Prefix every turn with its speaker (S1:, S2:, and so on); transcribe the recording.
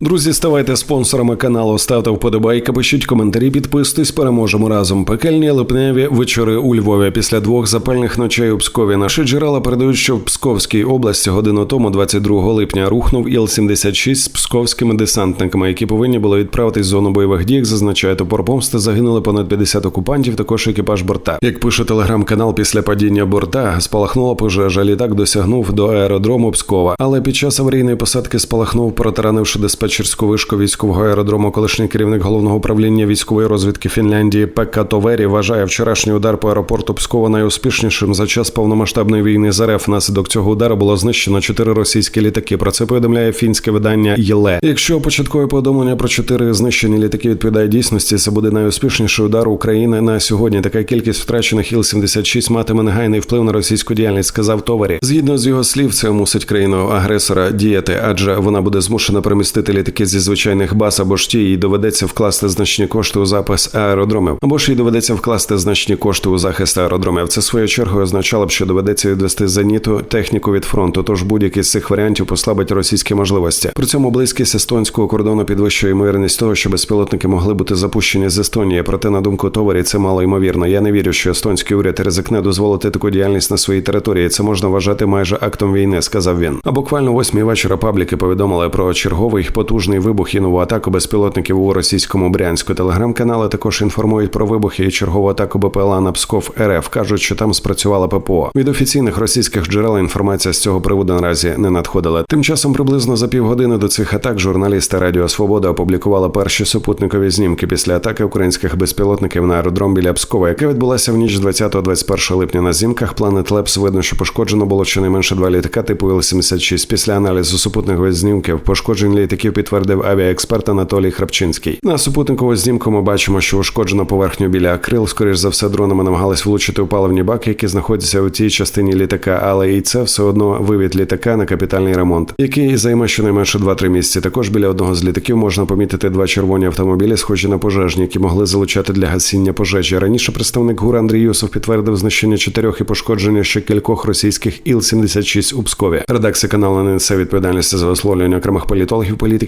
S1: Друзі, ставайте спонсорами каналу, ставте вподобайки, пишіть коментарі, підписуйтесь, переможемо разом. Пекельні липневі вечори у Львові після двох запальних ночей у Пскові. Наші джерела передають, що в Псковській області годину тому, 22 липня, рухнув Іл-76 з псковськими десантниками, які повинні були відправитись в зону бойових дій. Як зазначає топор загинули понад 50 окупантів. Також екіпаж борта. Як пише телеграм-канал, після падіння борта спалахнула пожежа. Літак досягнув до аеродрому Пскова, але під час аварійної посадки спалахнув, протаранивши диспетчерську вишку військового аеродрому. Колишній керівник головного управління військової розвідки Фінляндії Пекка Товері вважає вчорашній удар по аеропорту Пскова найуспішнішим за час повномасштабної війни з РФ. Внаслідок цього удару було знищено чотири російські літаки. Про це повідомляє фінське видання ЄЛЕ. Якщо початкове повідомлення про чотири знищені літаки відповідає дійсності, це буде найуспішніший удар України на сьогодні. Така кількість втрачених Іл-76 матиме негайний вплив на російську діяльність, сказав Товарі. Згідно з його слів, це мусить країну агресора діяти, адже вона буде змушена перемістити літаки зі звичайних баз або ж ті, їй доведеться вкласти значні кошти у запис аеродромів, або ж їй доведеться вкласти значні кошти у захист аеродромів. Це своєю чергою означало б, що доведеться відвести зеніту техніку від фронту. Тож будь-який з цих варіантів послабить російські можливості. При цьому близькість естонського кордону підвищує ймовірність того, що безпілотники могли бути запущені з Естонії. Проте, на думку товарі, це мало ймовірно. Я не вірю, що естонський уряд ризикне дозволити таку діяльність на своїй території. Це можна вважати майже актом війни, сказав він. А буквально восьмій вечора пабліки повідомили про черговий потужний вибух і нову атаку безпілотників у російському Брянську. Телеграм-канали також інформують про вибухи і чергову атаку БПЛА на Псков РФ. кажуть, що там спрацювала ППО. Від офіційних російських джерел інформація з цього приводу наразі не надходила. Тим часом приблизно за півгодини до цих атак журналісти Радіо Свобода опублікували перші супутникові знімки після атаки українських безпілотників на аеродром біля Пскова, яка відбулася в ніч 20-21 липня. На знімках Planet Labs видно, що пошкоджено було щонайменше два літака типу Іл-76. Після аналізу супутникових знімків пошкоджень літаків підтвердив авіаексперт Анатолій Храпчинський. На супутникову знімку ми бачимо, що ушкоджено поверхню біля крил. Скоріш за все, дронами намагались влучити у паливні баки, які знаходяться у тій частині літака, але і це все одно вивід літака на капітальний ремонт, який займе щонайменше 2-3 місяці. Також біля одного з літаків можна помітити два червоні автомобілі, схожі на пожежні, які могли залучати для гасіння пожежі. Раніше представник ГУР Андрій Юсов підтвердив знищення чотирьох і пошкодження ще кількох російських Іл-76 у Пскові. Редакція каналу не несе відповідальності за висловлювання окремих політологів, політиків,